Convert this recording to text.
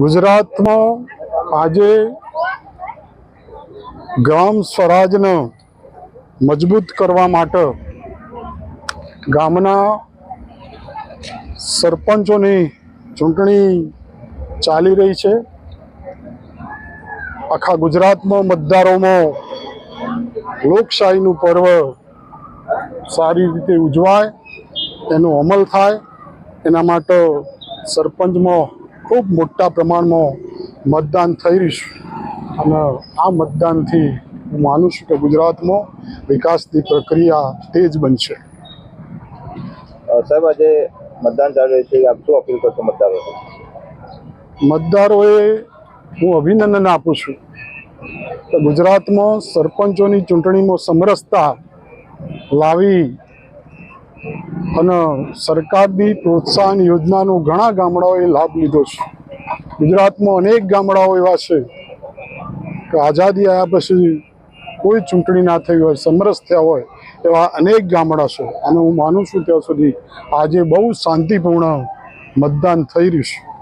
ગુજરાતમાં આજે ગ્રામ સ્વરાજને મજબૂત કરવા માટે ગામના સરપંચોની ચૂંટણી ચાલી રહી છે. આખા ગુજરાતમાં મતદારોમાં લોકશાહીનું પર્વ સારી રીતે ઉજવાય, એનો અમલ થાય, એના માટે સરપંચમાં ખૂબ મોટા પ્રમાણમાં મતદાન થઈ રહ્યું અને આ મતદાનથી હું માનું છું કે ગુજરાતમાં વિકાસની પ્રક્રિયા તેજ બનશે. સાહેબ આજે મતદાન ચાલી રહ્યું છે. આપ શું અપીલ કરશો મતદારો મતદારોએ હું અભિનંદન આપું છું કે ગુજરાતમાં સરપંચોની ચૂંટણીમાં સમરસતા લાવી અને સરકારની પ્રોત્સાહન યોજનાનો ઘણા ગામડાઓએ લાભ લીધો છે. ગુજરાતમાં અનેક ગામડાઓ એવા છે કે આઝાદી આવ્યા પછી કોઈ ચૂંટણી ના થઈ હોય, સમરસ થયા હોય એવા અનેક ગામડા છે. અને હું માનું છું ત્યાં સુધી આજે બહુ શાંતિપૂર્ણ મતદાન થઈ રહ્યું છે.